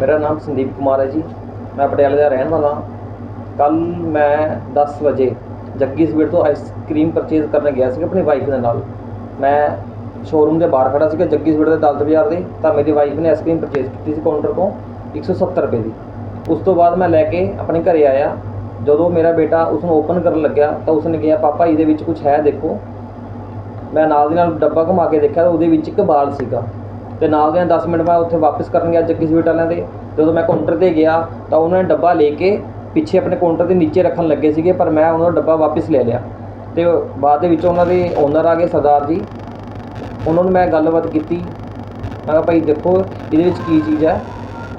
ਮੇਰਾ ਨਾਮ ਸੰਦੀਪ ਕੁਮਾਰ ਹੈ ਜੀ। ਮੈਂ ਪਟਿਆਲੇ ਦਾ ਰਹਿਣ ਵਾਲਾ ਕੱਲ ਮੈਂ 10 ਵਜੇ ਜੱਗੀ ਸਵੀਟ ਤੋਂ ਆਈਸਕ੍ਰੀਮ ਪਰਚੇਜ਼ ਕਰਨ ਗਿਆ ਸੀ ਆਪਣੀ ਵਾਈਫ ਦੇ ਨਾਲ। ਮੈਂ ਸ਼ੋਰੂਮ ਦੇ ਬਾਹਰ ਖੜਾ ਸੀਗਾ ਜੱਗੀ ਸਵੀਟ ਦੇ ਦਲਤ ਬਾਜ਼ਾਰ ਦੇ। ਤਾਂ ਮੇਰੀ ਵਾਈਫ ਨੇ ਆਈਸਕ੍ਰੀਮ ਪਰਚੇਜ਼ ਕੀਤੀ ਸੀ ਕਾਊਂਟਰ ਤੋਂ 170 ਰੁਪਏ ਦੀ। ਉਸ ਤੋਂ ਬਾਅਦ ਮੈਂ ਲੈ ਕੇ ਆਪਣੇ ਘਰੇ ਆਇਆ। ਜਦੋਂ ਮੇਰਾ ਬੇਟਾ ਉਸ ਨੂੰ ਓਪਨ ਕਰਨ ਲੱਗਿਆ ਤਾਂ ਉਸਨੇ ਕਿਹਾ, ਪਾਪਾ, ਇਹਦੇ ਵਿੱਚ ਕੁਝ ਹੈ ਦੇਖੋ। ਮੈਂ ਨਾਲ ਦੀ ਨਾਲ ਡੱਬਾ ਘੁਮਾ ਕੇ ਦੇਖਿਆ ਤਾਂ ਉਹਦੇ ਵਿੱਚ ਇੱਕ ਬਾਲ ਸੀਗਾ। ਅਤੇ ਨਾਲ ਦੇ 10 ਮਿੰਟ ਬਾਅਦ ਉੱਥੇ ਵਾਪਸ ਕਰਨ ਗਿਆ ਜੱਗੀ ਸਵੀਟ ਵਾਲਿਆਂ ਦੇ। ਜਦੋਂ ਮੈਂ ਕਾਊਂਟਰ ਤੇ ਗਿਆ, ਤਾਂ ਉਹਨਾਂ ਨੇ ਡੱਬਾ ਲੈ ਕੇ ਪਿੱਛੇ ਆਪਣੇ ਕਾਊਂਟਰ ਦੇ ਨੀਚੇ ਰੱਖਣ ਲੱਗੇ ਸੀਗੇ, ਪਰ ਮੈਂ ਉਹਨਾਂ ਦਾ ਡੱਬਾ ਵਾਪਸ ਲੈ ਲਿਆ। ਅਤੇ ਬਾਅਦ ਦੇ ਵਿੱਚ ਉਹਨਾਂ ਦੇ ਓਨਰ ਆ ਗਏ, ਸਰਦਾਰ ਜੀ। ਉਹਨਾਂ ਨੂੰ ਮੈਂ ਗੱਲਬਾਤ ਕੀਤੀ। ਮੈਂ ਕਿਹਾ, ਭਾਈ ਦੇਖੋ, ਇਹਦੇ ਵਿੱਚ ਕੀ ਚੀਜ਼ ਹੈ?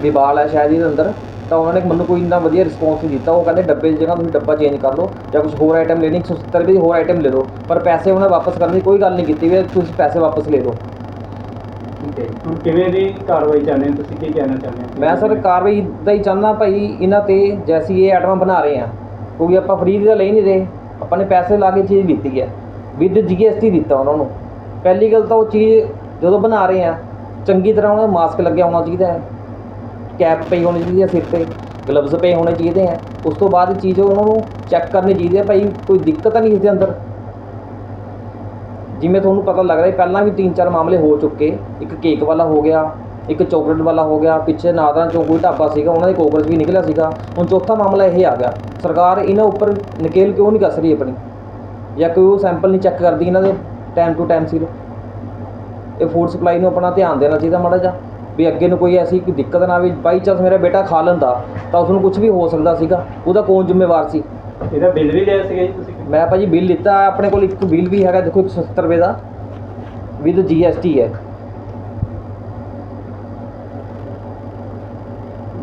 ਵੀ ਬਾਲ ਹੈ ਸ਼ਾਇਦ ਇਹਦੇ ਅੰਦਰ। ਤਾਂ ਉਹਨਾਂ ਨੇ ਮੈਨੂੰ ਕੋਈ ਇੰਨਾ ਵਧੀਆ ਰਿਸਪੌਂਸ ਨਹੀਂ ਦਿੱਤਾ। ਉਹ ਕਹਿੰਦੇ, ਡੱਬੇ ਦੀ ਜਗ੍ਹਾ ਤੁਸੀਂ ਡੱਬਾ ਚੇਂਜ ਕਰ ਲਓ ਜਾਂ ਕੁਝ ਹੋਰ ਆਈਟਮ ਲੈਣੀ 170 ਰੁਪਏ ਦੀ ਹੋਰ ਆਈਟਮ ਲੈ ਲਓ। ਪਰ ਪੈਸੇ ਉਹਨਾਂ ਵਾਪਸ ਕਰਨ ਦੀ ਕੋਈ ਗੱਲ ਨਹੀਂ ਕੀਤੀ ਵੀ ਤੁਸੀਂ ਪੈਸੇ ਵਾਪਸ ਲੈ ਲਓ। ਠੀਕ ਹੁਣ ਕਿਵੇਂ ਦੀ ਕਾਰਵਾਈ ਚਾਹੁੰਦੇ ਹੋ ਤੁਸੀਂ? ਕੀ ਕਹਿਣਾ ਚਾਹੁੰਦੇ ਹੋ? ਮੈਂ ਸਰ ਕਾਰਵਾਈ ਦਾ ਹੀ ਚਾਹੁੰਦਾ ਭਾਈ ਇਹਨਾਂ ਤੇ ਜੈਸੀ ਇਹ ਆਈਟਮਾਂ ਬਣਾ ਰਹੇ ਆ। ਕਿਉਂਕਿ ਆਪਾਂ ਫ੍ਰੀ ਦੀ ਤਾਂ ਲਈ ਨਹੀਂ ਰਹੇ। ਆਪਾਂ ਨੇ ਪੈਸੇ ਲਾ ਕੇ ਚੀਜ਼ ਦਿੱਤੀ ਹੈ ਵਿਦ ਜੀਐਸਟੀ ਦਿੱਤਾ ਉਹਨਾਂ ਨੂੰ। ਪਹਿਲੀ ਗੱਲ ਤਾਂ ਉਹ ਚੀਜ਼ ਜਦੋਂ ਬਣਾ ਰਹੇ ਆ, ਚੰਗੀ ਤਰ੍ਹਾਂ ਉਹਨਾਂ ਮਾਸਕ ਲੱਗਿਆ ਹੋਣਾ ਚਾਹੀਦਾ ਹੈ। ਕੈਪ ਪਈ ਹੋਣੀ ਚਾਹੀਦੀ ਹੈ ਸਿਰ ਤੇ। ਗਲਵਜ਼ ਪਏ ਹੋਣੇ ਚਾਹੀਦੇ ਆ। ਉਸ ਤੋਂ ਬਾਅਦ ਚੀਜ਼ ਉਹਨਾਂ ਨੂੰ ਚੈੱਕ ਕਰਨੀ ਚਾਹੀਦੀ ਹੈ ਭਾਈ, ਕੋਈ ਦਿੱਕਤ ਤਾਂ ਨਹੀਂ ਇਸਦੇ ਅੰਦਰ? ਜਿਵੇਂ ਤੁਹਾਨੂੰ ਪਤਾ ਲੱਗ ਰਿਹਾ, ਪਹਿਲਾਂ ਵੀ ਤਿੰਨ ਚਾਰ ਮਾਮਲੇ ਹੋ ਚੁੱਕੇ। ਇੱਕ ਕੇਕ ਵਾਲਾ ਹੋ ਗਿਆ, ਇੱਕ ਚੋਕਲੇਟ ਵਾਲਾ ਹੋ ਗਿਆ, ਪਿੱਛੇ ਨਾਦਾਂ ਚੋਂ ਕੋਈ ਢਾਬਾ ਸੀਗਾ, ਉਹਨਾਂ ਦੇ ਕੋਕਰਚ ਵੀ ਨਿਕਲਿਆ ਸੀਗਾ। ਹੁਣ ਚੌਥਾ ਮਾਮਲਾ ਇਹ ਆ ਗਿਆ। ਸਰਕਾਰ ਇਹਨਾਂ ਉੱਪਰ ਨਕੇਲ ਕਿਉਂ ਨਹੀਂ ਕੱਸ ਰਹੀ ਆਪਣੀ? ਜਾਂ ਕੋਈ ਉਹ ਸੈਂਪਲ ਨਹੀਂ ਚੈੱਕ ਕਰਦੀ ਇਹਨਾਂ ਦੇ ਟਾਈਮ ਟੂ ਟਾਈਮ ਸਿਰ ਇਹ ਫੂਡ ਸਪਲਾਈ ਨੂੰ ਆਪਣਾ ਧਿਆਨ ਦੇਣਾ ਚਾਹੀਦਾ ਮਾੜਾ ਜਿਹਾ। ਵੀ ਅੱਗੇ ਨੂੰ ਕੋਈ ਐਸੀ ਕੋਈ ਦਿੱਕਤ ਨਾ ਆਵੇ, ਬਾਈ ਚਾਂਸ ਮੇਰਾ ਬੇਟਾ ਖਾ ਲੈਂਦਾ, ਤਾਂ ਉਸ ਨੂੰ ਕੁਝ ਵੀ ਹੋ ਸਕਦਾ ਸੀਗਾ। ਉਹਦਾ ਕੌਣ ਜ਼ਿੰਮੇਵਾਰ ਸੀ? ਇਹਦਾ ਬਿੱਲ ਵੀ ਲਿਆ ਸੀਗਾ ਜੀ ਤੁਸੀਂ? ਮੈਂ ਭਾਜੀ ਬਿੱਲ ਲਿੱਤਾ ਆਪਣੇ ਕੋਲ ਇੱਕ ਬਿੱਲ ਵੀ ਹੈਗਾ ਦੇਖੋ 170 ਰੁਪਏ ਦਾ ਵਿਦ ਜੀਐਸਟੀ ਹੈ।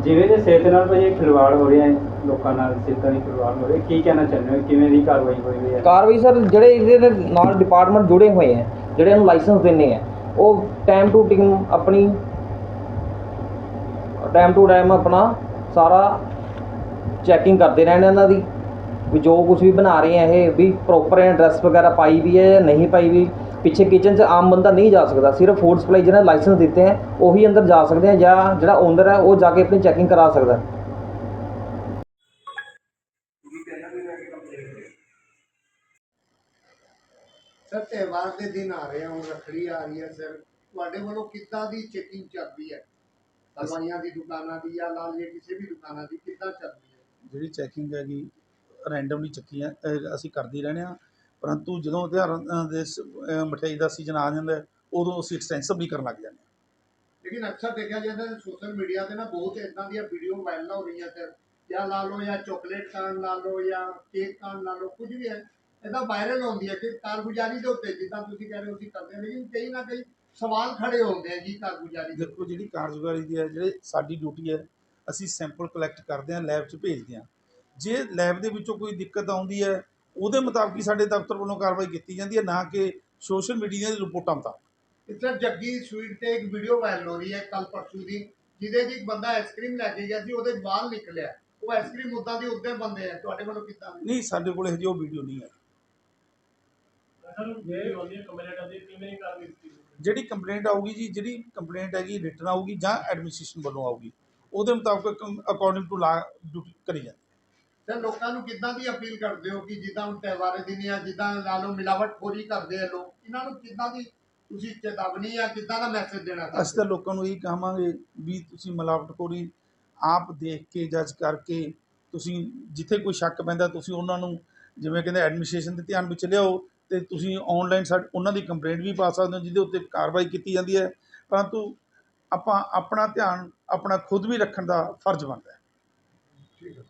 ਜਿਵੇਂ ਦੇ ਸਿਹਤ ਨਾਲ ਭਾਜੀ ਖਿਲਵਾੜ ਹੋ ਰਿਹਾ ਹੈ ਲੋਕਾਂ ਨਾਲ ਸਿਹਤਾਂ ਦੀ ਖਿਲਵਾੜ ਹੋ ਰਹੀ ਹੈ ਕੀ ਕਹਿਣਾ ਚਾਹੁੰਦੇ ਹੋ ਕਿਵੇਂ ਦੀ ਕਾਰਵਾਈ ਹੋਈ ਹੋਈ ਹੈ? ਕਾਰਵਾਈ ਸਰ ਜਿਹੜੇ ਇਹਦੇ ਨਾਲ ਡਿਪਾਰਟਮੈਂਟ ਜੁੜੇ ਹੋਏ ਹੈ ਜਿਹੜੇ ਇਹਨੂੰ ਲਾਇਸੈਂਸ ਦਿੰਨੇ ਆ ਉਹ ਟਾਈਮ ਟੂ ਟਾਈਮ ਆਪਣੀ ਟਾਈਮ ਟੂ ਟਾਈਮ ਆਪਣਾ ਸਾਰਾ ਚੈਕਿੰਗ ਕਰਦੇ ਰਹਿਣ ਇਹਨਾਂ ਦੀ। ਵੀ ਜੋ ਕੁਝ ਵੀ ਬਣਾ ਰਹੇ ਆ ਇਹ ਵੀ ਪ੍ਰੋਪਰ ਐਡਰੈਸ ਵਗੈਰਾ ਪਾਈ ਵੀ ਹੈ ਜਾਂ ਨਹੀਂ ਪਾਈ ਵੀ ਪਿੱਛੇ ਕਿਚਨ 'ਚ ਆਮ ਬੰਦਾ ਨਹੀਂ ਜਾ ਸਕਦਾ। ਸਿਰਫ ਫੂਡ ਸਪਲਾਈ ਜਿਹਨਾਂ ਲਾਇਸੈਂਸ ਦਿੱਤੇ ਹੈ ਉਹੀ ਅੰਦਰ ਜਾ ਸਕਦੇ ਆ ਜਾਂ ਜਿਹੜਾ ਓਨਰ ਹੈ ਉਹ ਜਾ ਕੇ ਆਪਣੀ ਚੈਕਿੰਗ ਕਰਾ ਸਕਦਾ। ਹੈ ਸਰ ਤਿਉਹਾਰ ਦੇ ਦਿਨ ਆ ਰਹੇ ਆ ਹੁਣ ਰੱਖੜੀ ਆ ਰਹੀ ਹੈ ਸਰ। ਤੁਹਾਡੇ ਵੱਲੋਂ ਕਿੱਦਾਂ ਦੀ ਚੈਕਿੰਗ ਚੱਲਦੀ ਹੈ? ਹਲਵਾਈਆਂ ਦੀ ਦੁਕਾਨਾਂ ਦੀ ਜਾਂ ਲਾਲ ਜਾਂ ਕਿਸੇ ਵੀ ਦੁਕਾਨਾਂ ਦੀ ਕਿੱਦਾਂ ਚੱਲਦੀ ਹੈ? ਜਿਹੜੀ ਚੈਕਿੰਗ ਹੈਗੀ ਰੈਂਡਮਲੀ ਚੱਕੀ ਹੈ ਅਹ ਅਸੀਂ ਕਰਦੇ ਹੀ ਰਹਿੰਦੇ ਹਾਂ। ਪਰੰਤੂ ਜਦੋਂ ਤਿਉਹਾਰਾਂ ਦੇ ਸ- ਮਠਿਆਈ ਦਾ ਸੀਜ਼ਨ ਆ ਜਾਂਦਾ ਹੈ, ਉਦੋਂ ਅਸੀਂ ਐਕਸਟੈਂਸਿਵਲੀ ਕਰਨ ਲੱਗ ਜਾਂਦੇ ਹਾਂ। ਲੇਕਿਨ ਅਕਸਰ ਦੇਖਿਆ ਜਾਂਦਾ ਹੈ ਸੋਸ਼ਲ ਮੀਡੀਆ ਤੇ ਨਾ ਬਹੁਤ ਇਦਾਂ ਦੀਆਂ ਵੀਡੀਓ ਵਾਇਰਲ ਹੋ ਰਹੀਆਂ ਸਰ ਜਾਂ ਲਾ ਲਓ ਜਾਂ ਚਾਕਲੇਟ ਕਾਰਨ ਲਾ ਲਓ ਜਾਂ ਕੇਕ ਕਾਰਨ ਲਾ ਲਓ ਕੁਝ ਵੀ ਹੈ ਇਦਾਂ ਵਾਇਰਲ ਹੁੰਦੀ ਹੈ ਕਿ ਕਾਰਗੁਜ਼ਾਰੀ ਦੇ ਉੱਤੇ ਜਿੱਦਾਂ ਤੁਸੀਂ ਕਹਿ ਰਹੇ ਹੋ ਅਸੀਂ ਕਰਦੇ ਹਾਂ ਲੇਕਿਨ ਕਈ ਨਾ ਕਈ ਸਵਾਲ ਖੜੇ ਹੁੰਦੇ ਆ ਜੀ ਕਾਰਗੁਜ਼ਾਰੀ ਦੇ ਦੇਖੋ ਜਿਹੜੀ ਕਾਰਜਕਾਰੀ ਦੀ ਹੈ ਜਿਹੜੇ ਸਾਡੀ ਡਿਊਟੀ ਹੈ ਅਸੀਂ ਸੈਂਪਲ ਕਲੈਕਟ ਕਰਦੇ ਹਾਂ ਲੈਬ 'ਚ ਭੇਜਦੇ ਹਾਂ। ਜੇ ਲੈਬ ਦੇ ਵਿੱਚੋਂ ਕੋਈ ਦਿੱਕਤ ਆਉਂਦੀ ਹੈ ਉਹਦੇ ਮੁਤਾਬਕ ਹੀ ਸਾਡੇ ਦਫ਼ਤਰ ਵੱਲੋਂ ਕਾਰਵਾਈ ਕੀਤੀ ਜਾਂਦੀ ਹੈ ਨਾ ਕਿ ਸੋਸ਼ਲ ਮੀਡੀਆ ਦੀ ਰਿਪੋਰਟਾਂ ਮੁਤਾਬਕ। ਇਸ ਤਰ੍ਹਾਂ ਜੱਗੀ ਸਵੀਟ ਤੇ ਇੱਕ ਵੀਡੀਓ ਵਾਇਰਲ ਹੋ ਰਹੀ ਹੈ ਕੱਲ ਪਰਸੂ ਦੀ ਜਿਹਦੇ 'ਚ ਇੱਕ ਬੰਦਾ ਆਈਸਕ੍ਰੀਮ ਲੈ ਕੇ ਗਿਆ ਸੀ ਉਹਦੇ ਵਾਲ ਨਿਕਲਿਆ ਉਹ ਆਈਸਕ੍ਰੀਮ ਉਦਾਂ ਦੀ ਉਦਾਂ ਬੰਦੇ ਆ ਤੁਹਾਡੇ ਵੱਲੋਂ ਕਿੱਦਾਂ? ਨਹੀਂ ਸਾਡੇ ਕੋਲ ਹਜੇ ਉਹ ਵੀਡੀਓ ਨਹੀਂ ਹੈ। ਜਿਹੜੀ ਕੰਪਲੇਂਟ ਆਊਗੀ ਜੀ ਜਿਹੜੀ ਕੰਪਲੇਂਟ ਹੈਗੀ ਰਿਟਨ ਆਊਗੀ ਜਾਂ ਐਡਮਿਨਿਸਟ੍ਰੇਸ਼ਨ ਵੱਲੋਂ ਆਊਗੀ ਉਹਦੇ ਮੁਤਾਬਕ ਅਕੋਰਡਿੰਗ ਟੂ ਲਾ ਡਿਊਟੀ ਕਰੀ ਜਾਂਦੀ ਤੇ ਲੋਕਾਂ ਨੂੰ ਕਿੱਦਾਂ ਦੀ ਅਪੀਲ ਕਰਦੇ ਹੋ ਕਿ ਜਿੱਦਾਂ ਹੁਣ ਤਿਉਹਾਰੇ ਦਿਨ ਆ ਜਿੱਦਾਂ ਲਾ ਲਓ ਮਿਲਾਵਟਖੋਰੀ ਕਰਦੇ ਆ ਲੋਕ ਇਹਨਾਂ ਨੂੰ ਕਿੱਦਾਂ ਦੀ ਤੁਸੀਂ ਚੇਤਾਵਨੀ ਆ ਕਿੱਦਾਂ ਦਾ ਮੈਸੇਜ ਦੇਣਾ ਅਸੀਂ ਤਾਂ ਲੋਕਾਂ ਨੂੰ ਇਹੀ ਕਹਾਂਗੇ ਵੀ ਤੁਸੀਂ ਮਿਲਾਵਟਖੋਰੀ ਆਪ ਦੇਖ ਕੇ ਜੱਜ ਕਰਕੇ ਤੁਸੀਂ ਜਿੱਥੇ ਕੋਈ ਸ਼ੱਕ ਪੈਂਦਾ ਤੁਸੀਂ ਉਹਨਾਂ ਨੂੰ ਜਿਵੇਂ ਕਹਿੰਦੇ ਐਡਮਿਨਿਸਟ੍ਰੇਸ਼ਨ ਦੇ ਧਿਆਨ ਵਿੱਚ ਲਿਆਓ ਤੇ ਤੁਸੀਂ ਆਨਲਾਈਨ ਸਾਡੇ ਉਹਨਾਂ ਦੀ ਕੰਪਲੇਂਟ ਵੀ ਪਾ ਸਕਦੇ ਹੋ ਜਿਹਦੇ ਉੱਤੇ ਕਾਰਵਾਈ ਕੀਤੀ ਜਾਂਦੀ ਹੈ। ਪਰੰਤੂ ਆਪਾਂ ਆਪਣਾ ਧਿਆਨ ਆਪਣਾ ਖੁਦ ਵੀ ਰੱਖਣ ਦਾ ਫਰਜ਼ ਬਣਦਾ ਹੈ। ਠੀਕ ਹੈ।